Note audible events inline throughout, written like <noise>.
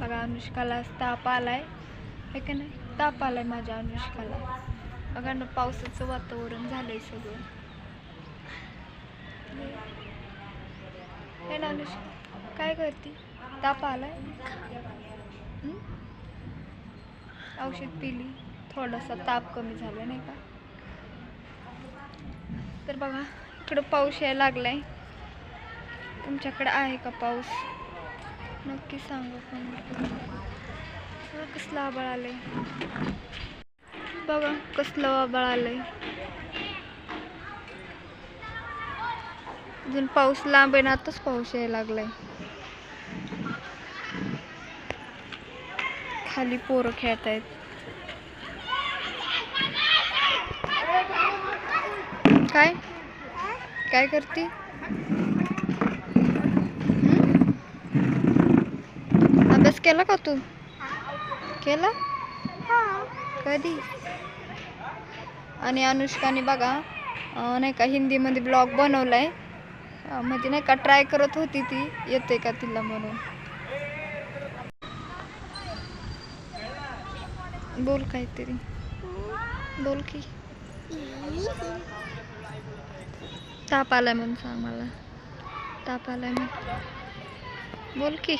बघा अनुष्काला ताप आलाय. हे का नाही? ताप आलाय माझ्या अनुष्काला. बघा ना पावसाचं वातावरण झालंय सगळं. हे ना अनुष्का काय करते? ताप आलाय? आहे औषध पिली. थोडासा ताप कमी झाला नाही का? तर बघा इकडं पाऊस यायला लागलाय. तुमच्याकडे आहे का पाऊस? नक्की सांगा पण. कसलं आबाळ आलंय. बघा कसलं आबाळ आलंय. अजून पाऊस लांब आहे ना आताच पाऊस यायला लागलाय. खाली पोरं खेळत आहेत. काय? काय करते? अभ्यास केला का तू? केला? कधी? आणि अनुष्काने बघा नाही का हिंदीमध्ये ब्लॉग बनवलाय. अं, म्हणजे नाही का ट्राय करत होती ती येते का तिला म्हणून? बोल काहीतरी. बोल की. ताप आलाय म्हणून सांग मला. ताप आलाय म्हणून. बोल की.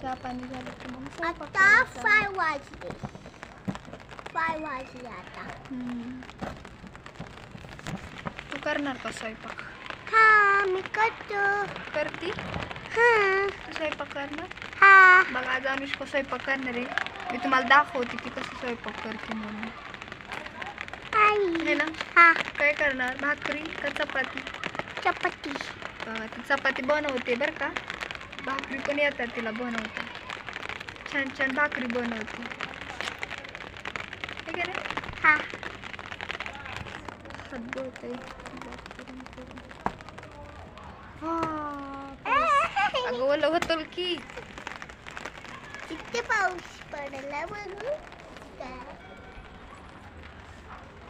चहा पाणी झालं की मग स्वयंपाक आता करायचा. फाय वाजले. फाय वाजले आता. हम्म. तू करणार का स्वयंपाक? हा मी करतो. करती? हा. स्वयंपाक करणार? हा. बघा आज अनुष्का स्वयंपाक करणार आहे. मी तुम्हाला दाखवते ती कसं स्वयंपाक करते म्हणून. हे आई ना? हा. काय करणार? भाकरी का चपाती? चपाती. बघा ती चपाती बनवते बरं का? भाकरी पण येतात तिला बनवता. छान छान भाकरी बनवते. ठीक आहे ना? हा. हात धुवते. हा, पाऊस. अगं ओलं होतं की. किती पाऊस पडला बघू.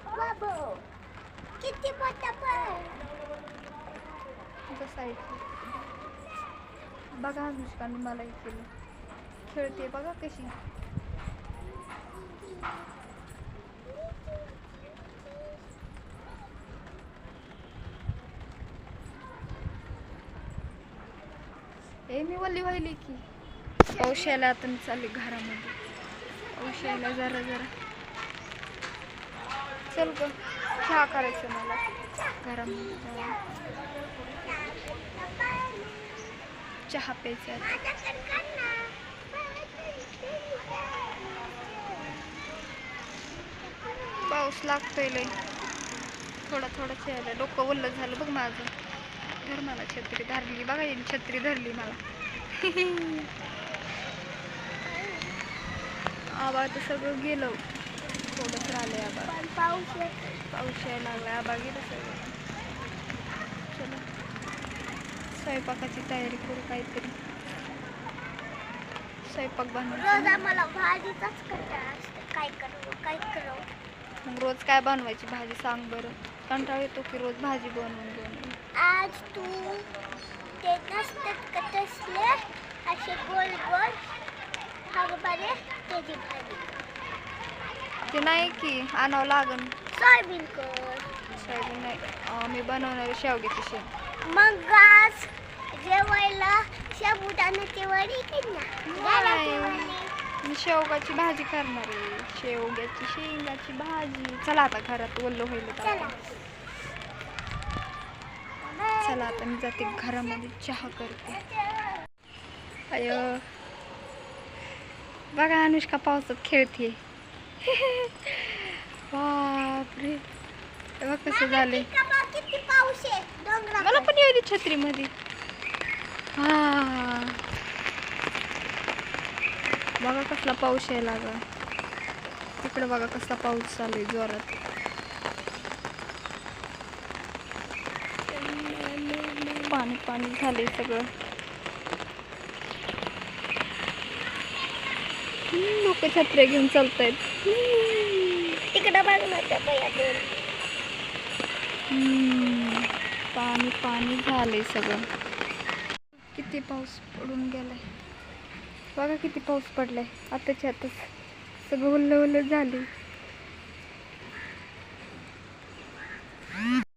बाबू किती मोठा पाऊस. बसायचं. बघा अनुष्काने मला हे केलं. खेळते बघा कशी. ए मी वल्ली व्हायली की. पाऊस आता चालली घरामध्ये. पाऊस जरा जरा. चल ग चहा करायचं मला. घरामध्ये चहा प्यायचा. पाऊस लागतोय लय. थोडा थोडा यायला डोकं ओल्लं झालं बघ माझं. धर मला छत्री धरली. बघा हिने छत्री धरली मला. <laughs> आबाळ तर सगळं गेलं. थोडंच राहिलंय आबाळ. पण पाऊस पाऊस यायला लागला आबाळ गेलं सगळं चला स्वयंपाकाची तयारी करू काहीतरी. स्वयंपाक बनवायचा आम्हाला भाजीचाच कंटाळा असतो. काय करू काय करू? मग रोज काय बनवायची भाजी सांग बरं. कंटाळा येतो की रोज भाजी बनवून बनवून. आज तू ते नसतात का तसले? असे गोल गोल. हरभरे त्याची भाजी. कर. ते नाही की आणावं लागन. सोयाबीन कर. सोयाबीन नाही. मी बनवणार शेवग्याची शेंग. मग आज जेवायला गव्हाची वडी. मी शेवगाची भाजी करणार आहे. शेवग्याची शेंगाची भाजी. चला आता घरात ओल्लं होईल. चला. आता मी जाते घरामध्ये चहा करते. अय. बघा अनुष्का पावसात खेळते <laughs> बापरे. तेव्हा कसं डोंगरा मला पण येऊ दे छत्रीमध्ये. बघा कसला पाऊस यायला लागा इकडे बघा कसला पाऊस चालू आहे जोरात. पाणी पाणी झालंय सगळं. लोक छत्र्या घेऊन चालतायत. तिकडं बघ ना त्या बाया दोन. हम्म, पाणी पाणी झालंय सगळं. किती पाऊस पडून गेलाय. बघा किती पाऊस पडलाय. आताच्या आताच सगळं ओल्लं ओल्लं झाली